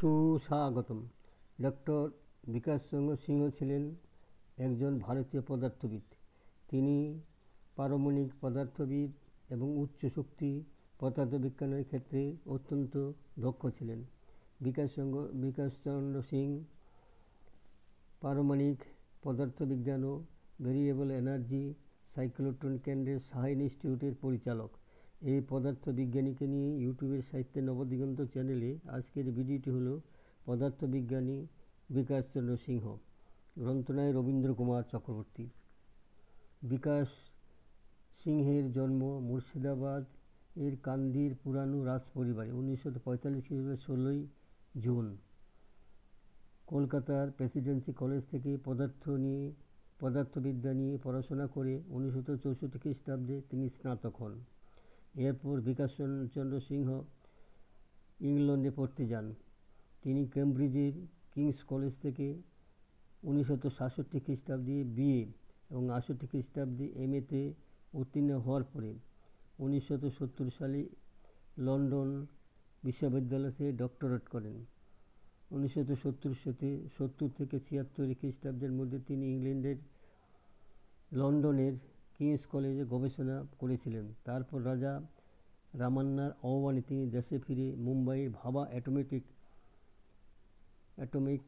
সুস্বাগতম। ডক্টর বিকাশচন্দ্র সিংহ ছিলেন একজন ভারতীয় পদার্থবিদ। তিনি পারমাণবিক পদার্থবিদ এবং উচ্চ শক্তি পদার্থবিজ্ঞানের ক্ষেত্রে অত্যন্ত দক্ষ ছিলেন। বিকাশচন্দ্র বিকাশচন্দ্র সিং পারমাণবিক পদার্থবিজ্ঞান ও ভেরিয়েবল এনার্জি সাইক্লোট্রন কেন্দ্রের সাহা ইনস্টিটিউটের পরিচালক। এই পদার্থবিজ্ঞানীকে নিয়ে ইউটিউবের সাহিত্যের নবদিগন্ত চ্যানেলে আজকের ভিডিওটি হলো পদার্থবিজ্ঞানী বিকাশচন্দ্র সিংহ গ্রন্থনায় রবীন্দ্র কুমার চক্রবর্তী। বিকাশ সিংহের জন্ম মুর্শিদাবাদ, এর কান্দির পুরানো রাজ পরিবারে উনিশশো পঁয়তাল্লিশ ষোলোই জুন। কলকাতার প্রেসিডেন্সি কলেজ থেকে পদার্থ নিয়ে, পদার্থবিদ্যা নিয়ে পড়াশোনা করে উনিশশো চৌষট্টি খ্রিস্টাব্দে তিনি স্নাতক হন। এরপর বিকাশ চন্দ্র সিংহ ইংল্যান্ডে পড়তে যান। তিনি কেমব্রিজের কিংস কলেজ থেকে উনিশশো সাতষট্টি খ্রিস্টাব্দে বিএ এবং আটষট্টি খ্রিস্টাব্দে এম এতে উত্তীর্ণ হওয়ার পরে উনিশশো সত্তর সালে লন্ডন বিশ্ববিদ্যালয় থেকে ডক্টরেট করেন। উনিশশো সত্তর সাথে সত্তর থেকে ছিয়াত্তর খ্রিস্টাব্দের মধ্যে তিনি ইংল্যান্ডের লন্ডনের কিংস কলেজে গবেষণা করেছিলেন। তারপর রাজা রামান্নার আহ্বানে তিনি দেশে ফিরে মুম্বাইয়ের ভাবা অ্যাটোমেটিক, অ্যাটমিক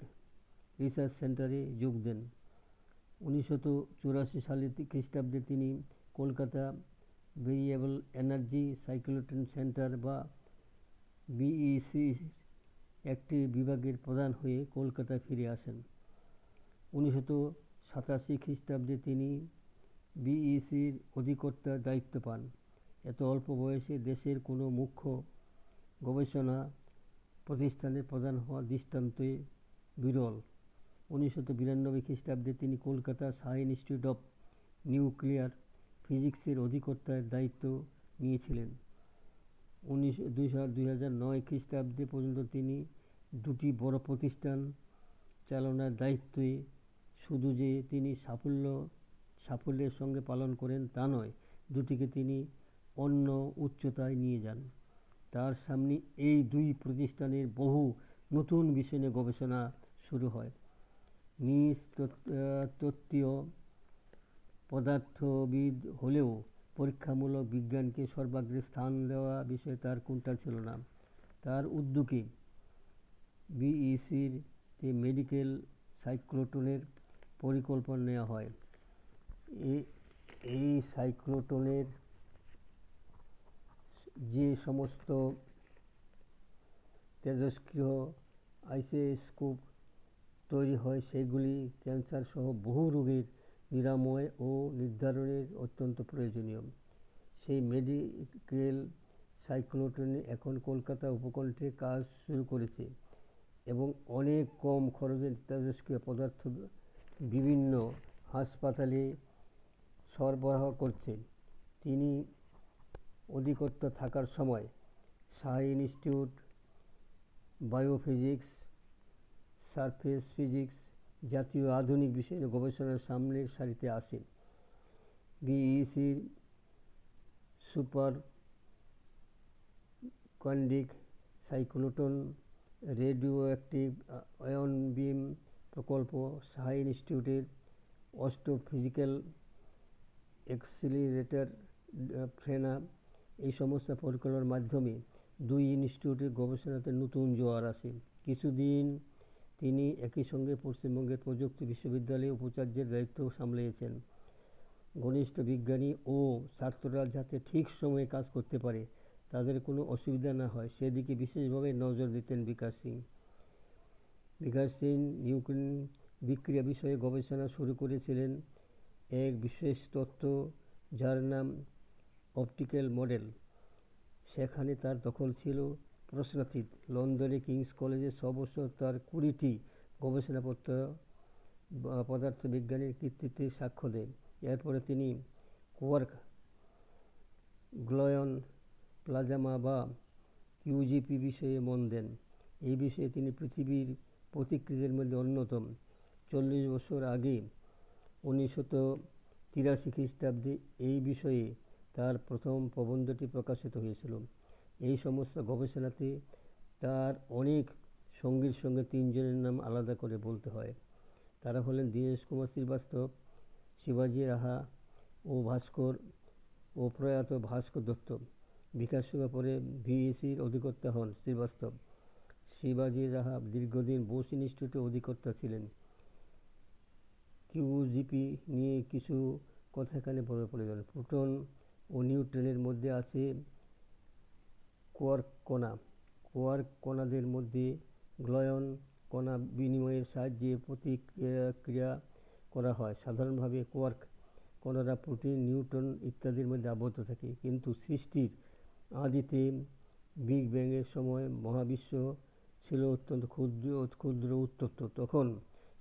রিসার্চ সেন্টারে যোগ দেন। উনিশশো চুরাশি সালে খ্রিস্টাব্দে তিনি Kolkata variable energy cyclotron centre বা বিইসি একটি বিভাগের প্রধান হয়ে কলকাতায় ফিরে আসেন। উনিশশো সাতাশি খ্রিস্টাব্দে তিনি বিইসির অধিকর্তার দায়িত্ব পান। এত অল্প বয়সে দেশের কোনো মুখ্য গবেষণা প্রতিষ্ঠানের প্রধান হওয়া দৃষ্টান্তে বিরল। উনিশশো বিরানব্বই খ্রিস্টাব্দে তিনি Kolkata Saha institute of nuclear ফিজিক্সের অধিকর্তার দায়িত্ব নিয়েছিলেন। উনিশ দুই হাজার নয় খ্রিস্টাব্দে পর্যন্ত তিনি দুটি বড় প্রতিষ্ঠান চালনার দায়িত্বে শুধু যে তিনি সাফল্য সাফল্যের সঙ্গে পালন করেন তা নয়, দুটিকে তিনি অন্য উচ্চতায় নিয়ে যান। তার সামনে এই দুই প্রতিষ্ঠানের বহু নতুন বিষয় নিয়ে গবেষণা শুরু হয়। নিজ তত্ত্বীয় পদার্থবিদ হলেও পরীক্ষামূলক বিজ্ঞানকে সর্বাগ্রে স্থান দেওয়া বিষয়ে তার কোনটা ছিল না। তার উদ্যোগে বিইসির মেডিকেল সাইক্লোটনের পরিকল্পনা নেওয়া হয়। এই সাইক্লোটনের যে সমস্ত তেজস্ক্রিয় আইসোস্কোপ তৈরি হয়, সেগুলি ক্যান্সার সহ বহু রোগের নিরাময় ও নির্ধারণের অত্যন্ত প্রয়োজনীয়। সেই মেডিকেল সাইক্লোটনে এখন কলকাতা উপকণ্ঠে কাজ শুরু করেছে এবং অনেক কম খরচে তেজস্ক্রিয় পদার্থ বিভিন্ন হাসপাতালে সরবরাহ করছে তিনি অধিকর্তা থাকার সময় Saha institute, biophysics, surface physics জাতীয় আধুনিক বিষয়ে গবেষণার সামনের সারিতে আসে বিইসির super conducting cyclotron radioactive ion beam প্রকল্প শাহ ইনস্টিটিউটের অস্ট্রোফিজিক্যাল এক্সিলারেটর ফ্রেনা এই সমস্ত পরিকল্পনার মাধ্যমে দুই ইনস্টিটিউটের গবেষণাতে নতুন জোয়ার আসে। কিছুদিন তিনি একই সঙ্গে পশ্চিমবঙ্গের প্রযুক্তি বিশ্ববিদ্যালয়ে উপাচার্যের দায়িত্ব সামলিয়েছেন। ঘনিষ্ঠ বিজ্ঞানী ও ছাত্ররা যাতে ঠিক সময়ে কাজ করতে পারে, তাদের কোনো অসুবিধা না হয়। সেদিকে বিশেষভাবে নজর দিতেন বিকাশ সিং। বিকাশ সিং নিউক্লিন বিক্রিয়া বিষয়ে গবেষণা শুরু করেছিলেন। এক বিশেষ তত্ত্ব যার নাম অপটিক্যাল মডেল। সেখানে তার দখল ছিল প্রশ্নাতীত। লন্ডনে কিংস কলেজে ছ বছর তার কুড়িটি গবেষণাপত্র পদার্থবিজ্ঞানের কৃতিত্বে সাক্ষ্য দেন। এরপরে তিনি কোয়ার্ক, গ্লয়ন প্লাজামা বা কিউজিপি বিষয়ে মন দেন। এই বিষয়ে তিনি পৃথিবীর প্রতিকৃতির মধ্যে অন্যতম। চল্লিশ বছর আগে উনিশশো তিরাশি খ্রিস্টাব্দে এই বিষয়ে তার প্রথম প্রবন্ধটি প্রকাশিত হয়েছিল। এই সমস্ত গবেষণাতে তার অনেক সঙ্গীর সঙ্গে তিনজনের নাম আলাদা করে বলতে হয়। তারা হলেন দীনেশ কুমার শ্রীবাস্তব, শিবাজি রাহা ও ভাস্কর ও প্রয়াত ভাস্কর দত্ত। বিকাশ সভা পরে ভিএসির অধিকর্তা হন শ্রীবাস্তব। শিবাজি রাহা দীর্ঘদিন বোস ইনস্টিটিউটের অধিকর্তা ছিলেন। কিউজিপি নিয়ে কিছু কথা এখানে বলার প্রয়োজন প্রোটন ও নিউট্রনের মধ্যে আছে কোয়ার্ক কণা। কোয়ার্ক কণাদের মধ্যে গ্লয়ন কণা বিনিময়ের সাহায্যে প্রতিক্রিয়া করা হয়। সাধারণভাবে কোয়ার্ক কণারা প্রোটিন, নিউট্রন ইত্যাদির মধ্যে আবদ্ধ থাকে। কিন্তু সৃষ্টির আদিতে বিগ ব্যাংয়ের সময় মহাবিশ্ব ছিল অত্যন্ত ক্ষুদ্র ক্ষুদ্র উত্তপ্ত। তখন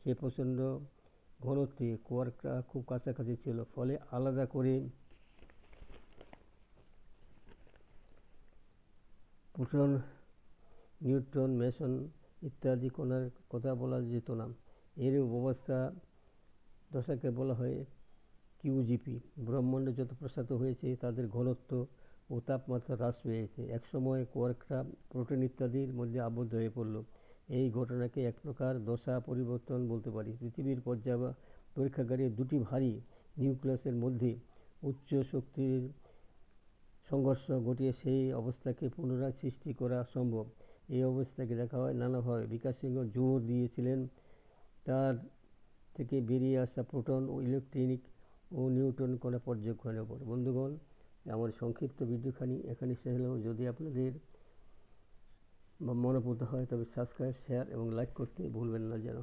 সে প্রচণ্ড ঘনত্বে কোয়ার্করা খুব কাছাকাছি ছিল, ফলে আলাদা করে প্রোটন, নিউট্রন মেশন ইত্যাদি কণার কথা বলা যেত না। এর অবস্থা দশাকে বলা হয় কিউজিপি ব্রহ্মাণ্ডে যত প্রসারিত হয়েছে, তাদের ঘনত্ব ও তাপমাত্রা হ্রাস পেয়েছে। একসময় কোয়ার্করা প্রোটিন ইত্যাদির মধ্যে আবদ্ধ হয়ে পড়ল। এই ঘটনাকে এক প্রকার দশা পরিবর্তন বলতে পারি। পৃথিবীর পর্যায় পরীক্ষাগারে দুটি ভারী নিউক্লিয়াসের মধ্যে উচ্চ শক্তির সংঘর্ষ ঘটিয়ে সেই অবস্থাকে পুনরায় সৃষ্টি করা সম্ভব। এই অবস্থাকে দেখা হয় নানাভাবে। বিকাশ সিংহ জোর দিয়েছিলেন তার থেকে বেরিয়ে আসা প্রোটন ও ইলেকট্রনিক ও নিউট্রন কণা পর্যবেক্ষণের উপর। বন্ধুগণ, আমার সংক্ষিপ্ত ভিডিওখানি এখানে শেষ হলেও যদি আপনাদের মনোপুত হয় তবে সাবস্ক্রাইব শেয়ার এবং লাইক করতে ভুলবেন না যেন।